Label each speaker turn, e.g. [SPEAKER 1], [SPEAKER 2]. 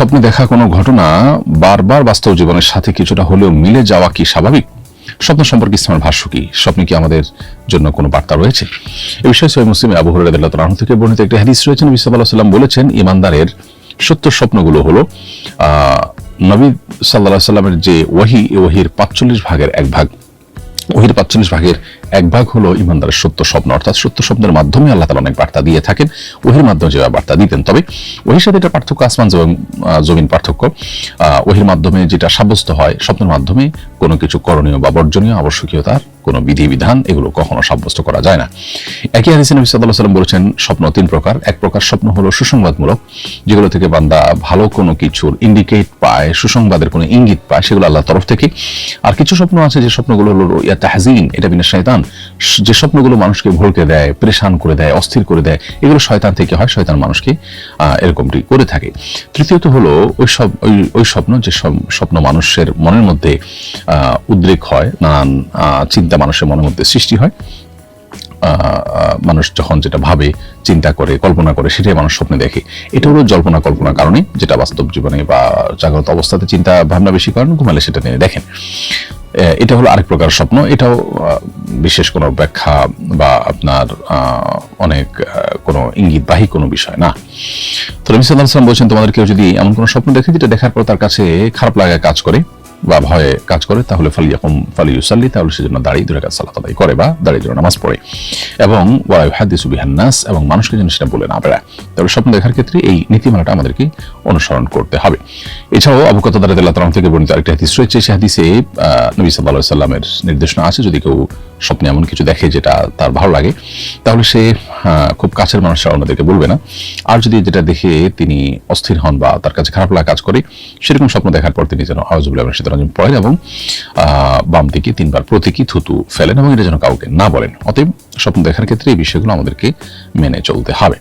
[SPEAKER 1] স্বপ্নে দেখা কোনো ঘটনা, বারবার বাস্তব জীবনের সাথে কিছুটা হলেও মিলে যাওয়া কি স্বাভাবিক? স্বপ্ন সম্পর্কে ইসলামের ভাষ্য কি? স্বপ্নে কি আমাদের জন্য কোনো বার্তা রয়েছে? এ বিষয়ে সৈয় মুসলিম আবু তালাহ থেকে বর্ণিত একটি হাদিস রয়েছেন নবী সাল্লাহ সাল্লাম বলেছেন, ইমানদারের সত্য স্বপ্নগুলো হলো নবী সাল্লাহ সাল্লামের যে ওয়াহি, এ ওহির পাঁচচল্লিশ ভাগের এক ভাগ। ওহির পাঁচচল্লিশ ভাগের এক ভাগ হলো ইমানদারের সত্য স্বপ্ন। অর্থাৎ সত্য স্বপ্নের মাধ্যমে আল্লাহ তালা অনেক বার্তা দিয়ে থাকেন। ওহির মাধ্যমে যেভাবে বার্তা দিতেন। তবে ওহির সাথে এটা পার্থক্য আসমান এবং জমিন পার্থক্য। ওহির মাধ্যমে যেটা সাব্যস্ত হয়, স্বপ্নের মাধ্যমে কোনো কিছু করণীয় বা বর্জনীয় আবশ্যকীয়তার কোনো বিধিবিধান এগুলো কখনো সাব্যস্ত করা যায় না। একই হাদিসে নবী আলাইহি সাল্লাম বলেছেন, স্বপ্ন তিন প্রকার। এক প্রকার স্বপ্ন হলো সুসংবাদমূলক, যেগুলো থেকে বান্দা ভালো কোনো কিছুর ইন্ডিকেট পায়, সুসংবাদের কোনো ইঙ্গিত পায়, সেগুলো আল্লাহর তরফ থেকে। আর কিছু স্বপ্ন আছে, যে স্বপ্নগুলো হলো ইয়া তাহজিন, এটা বিনা শয়তান। যে স্বপ্নগুলো মানুষকে ভুলকে দেয়, পরেশান করে দেয়, অস্থির করে দেয়, এগুলো শয়তান থেকে হয়, শয়তান মানুষকে এরকমটি করে থাকে। তৃতীয়ত হলো, ওই সব, ওই ওই স্বপ্ন, যে স্বপ্ন মানুষের মনের মধ্যে উদ্রেক হয়, নানান চিন্তা মানুষের মনের মধ্যে সৃষ্টি হয়। মানুষ যখন যেটা ভাবে, চিন্তা করে, কল্পনা করে, সেটাই মানুষ স্বপ্নে দেখে। এটা হলো জল্পনা কল্পনা কারণে যেটা বাস্তব জীবনে বা জাগ্রত অবস্থাতে চিন্তা ভাবনা বেশি করেন, ঘুমালে সেটা নিয়ে দেখেন। এটা হলো আরেক প্রকার স্বপ্ন। এটাও বিশেষ কোনো ব্যাখ্যা বা আপনার অনেক কোনো ইঙ্গিতবাহী কোনো বিষয় না। তো আলাইহি ওয়াসাল্লাম বলছেন, তোমাদের কেউ যদি এমন কোনো স্বপ্ন দেখে যেটা দেখার পর তার কাছে খারাপ লাগা কাজ করে বা ভয়ে কাজ করে, তাহলে ফালিয়াকুম ফালিউসাল্লি, তাহলে সেজন্য দাঁড়িয়ে দূরে কাজ সালাত আদায় করে বা দাঁড়িয়ে দূরে নামাজ পড়ে। এবং ওয়াই হাদিসু বিহান্নাস এবং মানুষকে যেন সেটা বলে না বেড়ায়। তাহলে স্বপ্ন দেখার ক্ষেত্রে এই নীতিমালাটা আমাদেরকে অনুসরণ করতে হবে। এছাড়াও আবু কথা দাঁড়া থেকে বর্ণিত আরেকটি হাদিস রয়েছে, সে হাদিসে নবী সাল্লাহ সাল্লামের নির্দেশনা আছে, যদি কেউ স্বপ্নে এমন কিছু দেখে যেটা তার ভালো লাগে, তাহলে সে খুব কাছের মানুষরা অন্যদেরকে বলবে না। আর যদি যেটা দেখে তিনি অস্থির হন বা তার কাছে খারাপ লাগা কাজ করে, সেরকম স্বপ্ন দেখার পর তিনি যেন আওয়াজুল্লাহ সীতারঞ্জন পড়েন এবং বাম দিকে তিনবার প্রতীকী থুতু ফেলেন এবং এটা যেন কাউকে না বলেন। অতএব স্বপ্ন দেখার ক্ষেত্রে এই বিষয়গুলো আমাদেরকে মেনে চলতে হবে।